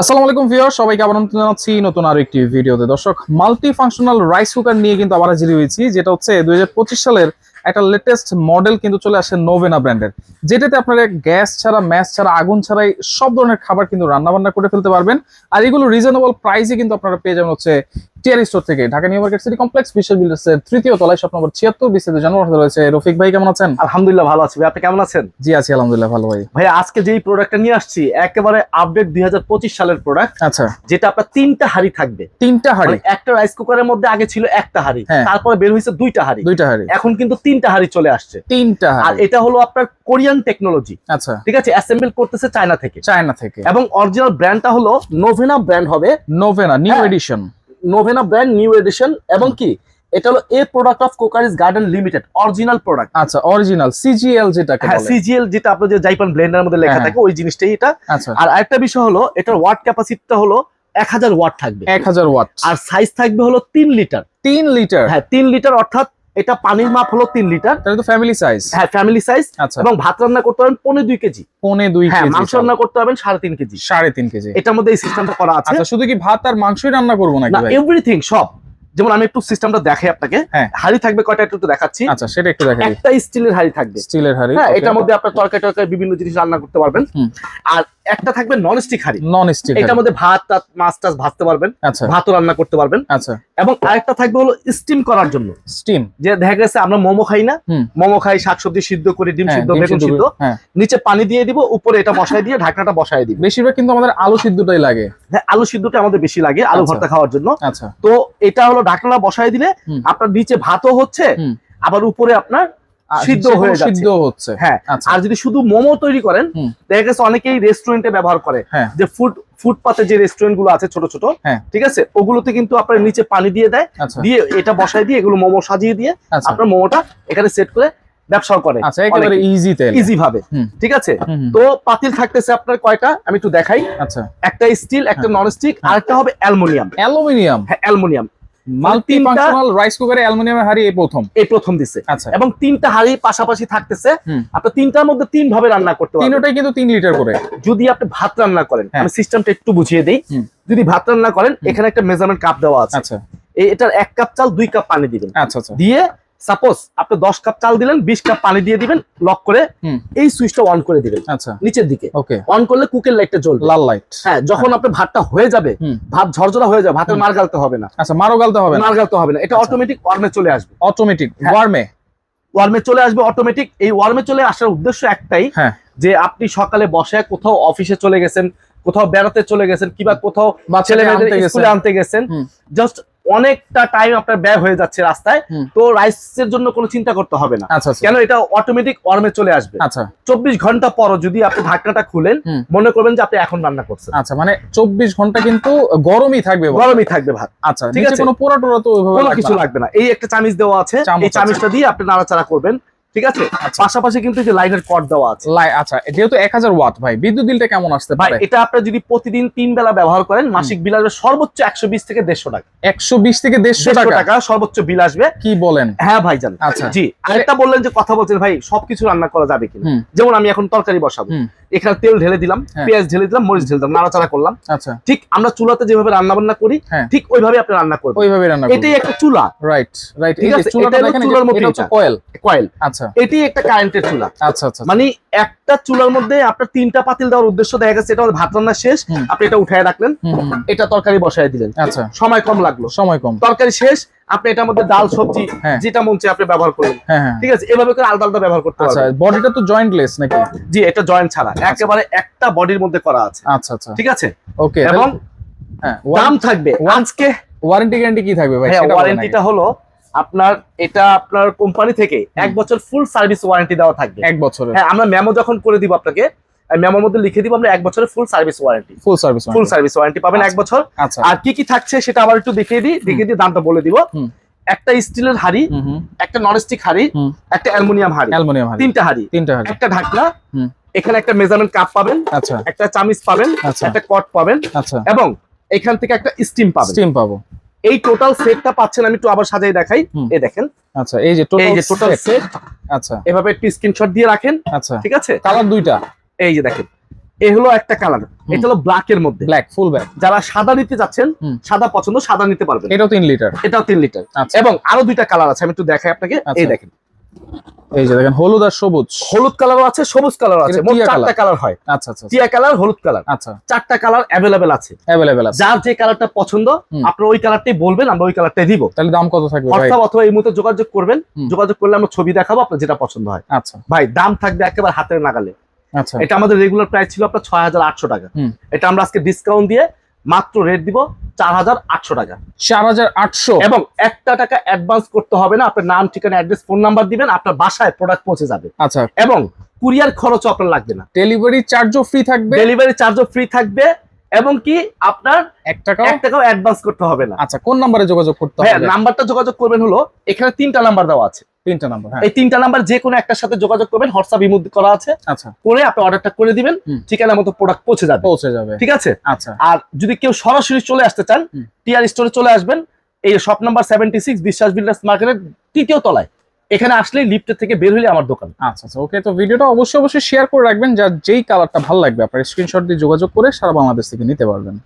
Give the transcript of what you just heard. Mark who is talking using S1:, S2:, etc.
S1: আসসালামু আলাইকুম ভিউয়ার সবাইকে আবার জানাচ্ছি নতুন আরও একটি ভিডিওতে। দর্শক মাল্টি ফাংশনাল রাইস কুকার নিয়ে কিন্তু আবার হাজির হয়েছি, যেটা হচ্ছে দুই হাজার পঁচিশ সালের একটা লেটেস্ট মডেল কিন্তু চলে আসে নোভেনা ব্র্যান্ডের যেটাতে আপনারা গ্যাস ছাড়া ম্যাচ ছাড়া, আগুন ছাড়াই সব ধরনের খাবার কিন্তু রান্নাবান্না করে ফেলতে পারবেন। আর এগুলো রিজনেবল প্রাইসে কিন্তু আপনারা পেয়ে যাবেন হচ্ছে টিয়ার স্টোর থেকে Dhaka new market city complex Bishal বিল্ডার্সের তৃতীয় তলায় শপ নম্বর ছিয়াত্তর বিস্তারিত জানার কথা রয়েছে রফিক ভাই কেমন আছেন?
S2: আলহামদুলিল্লাহ ভালো আছি ভাই আপনি কেমন আছেন?
S1: জি আছি আলহামদুলিল্লাহ ভালো ভাই।
S2: ভাই আজকে যেই প্রোডাক্টটা নিয়ে আসছি একেবারে আপডেট দুই হাজার পঁচিশ সালের প্রোডাক্ট
S1: আচ্ছা।
S2: যেটা আপনার তিনটা হাড়ি থাকবে।
S1: তিনটা হাড়ি?
S2: মানে একটা রাইস কুকারের মধ্যে আগে ছিল একটা হাড়ি
S1: হ্যাঁ।
S2: তারপরে বের হয়েছে দুইটা হাড়ি।
S1: দুইটা হাড়ি।
S2: এখন কিন্তু তিনটা হাড়ি চলে আসছে।
S1: তিনটা
S2: আর এটা হলো আপনার কোরিয়ান টেকনোলজি
S1: আচ্ছা।
S2: ঠিক আছে? অ্যাসেম্বল করতেছে চায়না থেকে।
S1: চায়না থেকে।
S2: এবং অরিজিনাল ব্র্যান্ডটা হলো নোভেনা ব্র্যান্ড হবে
S1: Novena new. Edition
S2: Novena brand new edition এবং কি? এটা হলো এ প্রোডাক্ট অফ কোকারিস গার্ডেন লিমিটেড অরিজিনাল প্রোডাক্ট
S1: আচ্ছা অরিজিনাল সিজিএল যেটা
S2: হ্যাঁ সিজিএল যেটা আপনার যে জাইপান ব্লেন্ডার মধ্যে লেখা
S1: হ্যাঁ।
S2: থাকে ওই জিনিসটাই এটা।
S1: আচ্ছা।
S2: আর আরেকটা বিষয় হলো এটার ওয়াট ক্যাপাসিটিটা হলো এক হাজার ওয়াট থাকবে।
S1: এক হাজার ওয়াট
S2: আর সাইজ থাকবে হলো তিন লিটার
S1: তিন লিটার
S2: হ্যাঁ তিন লিটার অর্থাৎ এটা পানির মাপ হলো তিন লিটার।
S1: তাহলে তো ফ্যামিলি সাইজ
S2: হ্যাঁ ফ্যামিলি সাইজ
S1: আচ্ছা।
S2: এবং ভাত রান্না করতে পারবেন পনে দুই কেজি।
S1: পনে দুই
S2: হ্যাঁ মাংস রান্না করতে পারবেন সাড়ে তিন কেজি।
S1: সাড়ে তিন কেজি।
S2: এটার মধ্যে এই সিস্টেমটা করা আছে।
S1: আচ্ছা শুধু কি ভাত আর মাংসই রান্না করব নাকি
S2: না
S1: ভাই?
S2: এভরিথিং সব। যেমন আমি একটু সিস্টেমটা দেখাই আপনাকে।
S1: হ্যাঁ।
S2: হাড়ি থাকবে কয়টা একটু একটু দেখাচ্ছি।
S1: আচ্ছা সেটা একটু দেখাই।
S2: একটা স্টিলের হাড়ি থাকবে।
S1: স্টিলের হাড়ি
S2: হ্যাঁ এটার মধ্যে আপনার তরকারি টরকারি বিভিন্ন জিনিস রান্না করতে পারবেন। আর একটা থাকবে নন স্টিক হাড়ি।
S1: নন স্টিল
S2: এটার মধ্যে ভাত মাছ টাছ ভাজতে পারবেন
S1: আচ্ছা।
S2: ভাতও রান্না করতে পারবেন।
S1: আচ্ছা।
S2: এবং আরেকটা থাকবে হলো স্টিম করার জন্য।
S1: স্টিম
S2: যে দেখা গেছে আমরা মোমো খাই না মোমো খাই শাকসবজি সিদ্ধ করে ডিম সিদ্ধ বেগুন সিদ্ধ
S1: হ্যাঁ।
S2: নিচে পানি দিয়ে দিব উপরে এটা বসায় দিয়ে ঢাকনাটা বসায় দিব।
S1: বেশিরভাগ কিন্তু আমাদের আলু সিদ্ধটাই লাগে।
S2: হ্যাঁ আলু সিদ্ধটা আমাদের বেশি লাগে আলু
S1: আচ্ছা।
S2: ভর্তা খাওয়ার জন্য।
S1: আচ্ছা।
S2: তো এটা হলো ঢাকনাটা বসায় দিলে আপনার নিচে ভাতও হচ্ছে আবার উপরে আপনার সিদ্ধ হয়ে।
S1: সিদ্ধ হচ্ছে।
S2: হ্যাঁ
S1: আচ্ছা।
S2: আর যদি শুধু মোমো তৈরি করেন দেখা গেছে অনেকেই রেস্টুরেন্টে ব্যবহার করে।
S1: হ্যাঁ।
S2: যে ফুড ফুটপাতে যে রেস্টুরেন্টগুলো আছে ছোট ছোট
S1: হ্যাঁ।
S2: ঠিক আছে ওগুলোতে কিন্তু আপনার নিচে পানি দিয়ে দেয়
S1: আচ্ছা।
S2: দিয়ে এটা বসায় দিয়ে এগুলো মোমো সাজিয়ে দিয়ে
S1: আচ্ছা।
S2: আপনার মোমোটা এখানে সেট করে ব্যবসাও করে
S1: আচ্ছা একেবারে ইজি তেল।
S2: ইজি ভাবে ঠিক আছে। তো পাতিল থাকতেছে আপনার কয়টা? আমি একটু দেখাই।
S1: আচ্ছা।
S2: একটা স্টিল একটা। Non stick. আরেকটা হবে অ্যালুমিনিয়াম।
S1: অ্যালুমিনিয়াম?
S2: হ্যাঁ অ্যালুমিনিয়াম।
S1: মাল্টি ফাংশনাল রাইস কুকারে অ্যালুমিনিয়ামের হাড়ি এই প্রথম?
S2: এই প্রথম দিছে।
S1: আচ্ছা।
S2: এবং তিনটা হাড়ি পাশাপাশি থাকতেছে। আপনি তিনটার মধ্যে তিন ভাবে রান্না করতে পারবেন।
S1: তিনটাই কিন্তু তিন লিটার করে।
S2: যদি আপনি ভাত রান্না করেন
S1: হ্যাঁ।
S2: আমি সিস্টেমটা একটু বুঝিয়ে দেই। যদি ভাত রান্না করেন এখানে একটা মেজারমেন্ট কাপ দেওয়া আছে।
S1: আচ্ছা।
S2: এটার এক কাপ চাল দুই কাপ পানি দিবেন।
S1: আচ্ছা আচ্ছা।
S2: দিয়ে সাপোজ আপনি দশ কাপ চাল দিলেন বিশ কাপ পানি দিয়ে দিবেন লক করে। এই সুইচটা অন করে দিবেন।
S1: আচ্ছা।
S2: নিচের দিকে।
S1: ওকে।
S2: অন করলে কুকের লাইটটা জ্বলবে।
S1: লাল লাইট
S2: হ্যাঁ যখন আপনার ভাতটা হয়ে যাবে ভাত ঝরঝরা হয়ে যাবে ভাতের মার গালতে হবে না।
S1: আচ্ছা মারো গালতে হবে না।
S2: মার গালতে হবে না। এটা
S1: আচ্ছা।
S2: অটোমেটিক ওয়ার্মে চলে আসবে।
S1: অটোমেটিক। ওয়ার্মে
S2: ওয়ার্মে চলে আসবে অটোমেটিক এই ওয়ার্মে চলে আসার উদ্দেশ্য একটাই
S1: হ্যাঁ।
S2: যে আপনি সকালে বসে কোথাও অফিসে চলে গেছেন কোথাও বেড়াতে চলে গেছেন কিংবা কোথাও
S1: বা
S2: ছেলে মেয়েদের স্কুলে আনতে গেছেন জাস্ট অনেকটা টাইম আপনার ব্যয় হয়ে যাচ্ছে রাস্তায় তো রাইসের জন্য কোনো চিন্তা করতে হবে না।
S1: আচ্ছা আচ্ছা।
S2: কেন এটা অটোমেটিক অর্মে চলে আসবে।
S1: আচ্ছা।
S2: চব্বিশ ঘণ্টা পর যদি আপনি ঢাকনাটা খুলেন মনে করবেন যে আপনি এখন রান্না করছেন।
S1: আচ্ছা মানে চব্বিশ ঘণ্টা কিন্তু গরমই থাকবে
S2: গরমই থাকবে ভাত।
S1: আচ্ছা
S2: ঠিক আছে।
S1: কোনো পোড়া টোড়া তো
S2: কোনো কিছু লাগবে না। এই একটা চামিচ দেওয়া আছে। এই চামিচটা দিয়ে আপনি নাড়াচাড়া করবেন। ঠিক আছে?
S1: আচ্ছা।
S2: পাশাপাশি কিন্তু যে লাইনের কট দেওয়া আছে।
S1: আচ্ছা যেহেতু এক হাজার ওয়াট ভাই বিদ্যুৎ বিলটা কেমন আসতে
S2: ভাই
S1: পারে?
S2: এটা আপনি যদি প্রতিদিন তিন বেলা ব্যবহার করেন মাসিক বিল আসবে সর্বোচ্চ একশো বিশ থেকে দেড়শো টাকা।
S1: একশো বিশ থেকে দেড়শো টাকা?
S2: সর্বোচ্চ বিল আসবে।
S1: কি বলেন?
S2: হ্যাঁ ভাই জান
S1: আচ্ছা।
S2: জি আরেকটা বললেন যে কথা বলছেন ভাই সবকিছু রান্না করা যাবে কিনা। যেমন আমি এখন তরকারি বসাবো। এখানে তেল ঢেলে দিলাম
S1: হ্যাঁ।
S2: পেঁয়াজ ঢেলে দিলাম মরিচ ঢেলে দিলাম নাড়াচাড়া করলাম।
S1: আচ্ছা।
S2: ঠিক আমরা চুলাতে যেভাবে রান্না বান্না করি
S1: হ্যাঁ।
S2: ঠিক ওইভাবে আপনি রান্না করবেন।
S1: ওইভাবে রান্না
S2: এটাই একটা চুলা।
S1: রাইট রাইট
S2: ঠিক
S1: এই যে
S2: আছে,
S1: চুলাটা দেখেন
S2: চুলার
S1: এটা হচ্ছে কয়েল
S2: কয়েল
S1: আচ্ছা।
S2: এটাই একটা কারেন্টের চুলা।
S1: আচ্ছা আচ্ছা
S2: মানে একটা চুলার মধ্যে আপনার তিনটা পাতিল দেওয়ার উদ্দেশ্য দেখা গেছে এটা ভাত রান্না শেষ। আপনি এটা উঠায় রাখলেন। এটা তরকারি বসায় দিলেন।
S1: আচ্ছা।
S2: সময় কম লাগল।
S1: সময় কম।
S2: তরকারি শেষ আপনি এটার মধ্যে ডাল সবজি
S1: হ্যাঁ।
S2: যেটা মন চায় আপনি ব্যবহার করলেন
S1: হ্যাঁ হ্যাঁ।
S2: ঠিক আছে? এভাবে করে আলাদা আলাদা ব্যবহার করতে
S1: আচ্ছা বডিটা তো জয়েন্টলেস নাকি?
S2: জি এটা জয়েন্ট ছাড়া। একেবারে একটা বডির মধ্যে করা আছে।
S1: আচ্ছা আচ্ছা।
S2: ঠিক আছে?
S1: ওকে
S2: এবং
S1: হ্যাঁ
S2: দাম থাকবে। আজকে
S1: ওয়ারেন্টি গ্যারান্টি কি থাকবে ভাই?
S2: ওয়ারেন্টিটা হলো আপনার এটা আপনার কোম্পানি থেকে এক বছর ফুল সার্ভিস ওয়ারেন্টি দেওয়া থাকবে।
S1: এক বছরের।
S2: হ্যাঁ আমরা মেমো যখন করে দিব আপনাকে মেমোর মধ্যে লিখে দিব আমরা এক বছরের full service warranty
S1: full service
S2: full service warranty পাবেন এক
S1: আচ্ছা।
S2: বছর।
S1: আচ্ছা।
S2: আর কি কি থাকছে সেটা আবার একটু দেখিয়ে দিই দেখিয়ে দিয়ে দামটা বলে দিব। একটা স্টিলের হাড়ি একটা ননস্টিক হাড়ি একটা অ্যালুমিনিয়াম হাড়ি।
S1: অ্যালুমিনিয়াম হাড়ি।
S2: তিনটা হাড়ি।
S1: তিনটা হাড়ি।
S2: একটা ঢাকনা এখানে একটা মেজারমেন্ট কাপ পাবেন
S1: আচ্ছা।
S2: একটা চামিচ পাবেন
S1: আচ্ছা।
S2: একটা কট পাবেন
S1: আচ্ছা।
S2: এবং এখান থেকে একটা স্টিম পাবেন।
S1: স্টিম পাবো।
S2: এই টোটাল সেটটা পাচ্ছেন আমি একটু আবার সাজাই দেখাই। এই দেখেন।
S1: আচ্ছা এই যে
S2: এই যে টোটাল সেট
S1: আচ্ছা।
S2: এভাবে একটু স্ক্রিনশট দিয়ে রাখেন।
S1: আচ্ছা।
S2: ঠিক আছে?
S1: কালার দুইটা।
S2: এই যে দেখেন এই হলো একটা কালার এটা হলো ব্ল্যাক এর মধ্যে।
S1: ব্ল্যাক ফুল ব্যাক
S2: যারা সাদা নিতে যাচ্ছেন সাদা পছন্দ সাদা নিতে পারবেন।
S1: এটাও তিন লিটার
S2: এটাও তিন লিটার
S1: আচ্ছা।
S2: এবং আরও দুইটা কালার আছে আমি একটু দেখাই আপনাকে।
S1: আচ্ছা।
S2: এই দেখেন।
S1: এই যে দেখেন হলুদ আর সবুজ।
S2: হলুদ কালারও আছে সবুজ কালারও আছে মোট চারটা কালার হয়।
S1: আচ্ছা আচ্ছা
S2: টিয়া কালার হলুদ কালার
S1: আচ্ছা।
S2: চারটা কালার অ্যাভেলেবেল আছে।
S1: অ্যাভেলেবেল আছে।
S2: যার যে কালারটা পছন্দ
S1: হুম।
S2: আপনার ওই কালারটাই বলবেন আমরা ওই কালারটাই দিব।
S1: তাহলে দাম কত থাকবে ভাই?
S2: অথবা এই মুহূর্তে যোগাযোগ করবেন। যোগাযোগ করলে আমরা ছবি দেখাবো আপনার যেটা পছন্দ হয়।
S1: আচ্ছা।
S2: ভাই দাম থাকবে একেবারে হাতের নাগালে।
S1: আচ্ছা
S2: এটা আমাদের রেগুলার প্রাইস ছিল আপনার ছয় হাজার আটশো টাকা। এটা আমরা আজকে ডিসকাউন্ট দিয়ে মাত্র রেট দিব চার হাজার আটশো টাকা।
S1: চার হাজার আটশো।
S2: এবং একটা টাকা অ্যাডভান্স করতে হবে না আপনার নাম ঠিকানা অ্যাড্রেস ফোন নাম্বার দিবেন আপনার বাসায় প্রোডাক্ট পৌঁছে যাবে।
S1: আচ্ছা।
S2: এবং কুরিয়ার খরচও আপনার লাগবে না।
S1: ডেলিভারি চার্জও ফ্রি থাকবে।
S2: ডেলিভারি চার্জও ফ্রি থাকবে এবং কি আপনার
S1: এক টাকাও?
S2: এক টাকাও অ্যাডভান্স করতে হবে না।
S1: আচ্ছা কোন নাম্বারে যোগাযোগ করতে
S2: হ্যাঁ
S1: হবে?
S2: নাম্বারটা যোগাযোগ করবেন হলো এখানে তিনটা নাম্বার দেওয়া আছে।
S1: তিনটা নাম্বার হ্যাঁ।
S2: এই তিনটা নাম্বার যে কোনো একটার সাথে যোগাযোগ করবেন হোয়াটসঅ্যাপ ইমুদ করা আছে।
S1: আচ্ছা।
S2: করে আপনি অর্ডারটা করে দিবেন। ঠিকানা মতো প্রোডাক্ট পৌঁছে যাবে।
S1: পৌঁছে যাবে।
S2: ঠিক আছে?
S1: আচ্ছা।
S2: আর যদি কেউ সরাসরি চলে আসতে চান। টিআর স্টোরে চলে আসবেন এই shop number seventy six Biswas builders মার্কেটের তৃতীয় তলায়। এখানে আসলে লিফটের থেকে বের হলে আমার দোকান।
S1: আচ্ছা আচ্ছা ওকে, তো ভিডিওটা অবশ্যই অবশ্যই শেয়ার করে রাখবেন। যার যেই কালারটা ভালো লাগবে, আপনার স্ক্রিনশট দিয়ে যোগাযোগ করে সারা বাংলাদেশ থেকে নিতে পারবেন।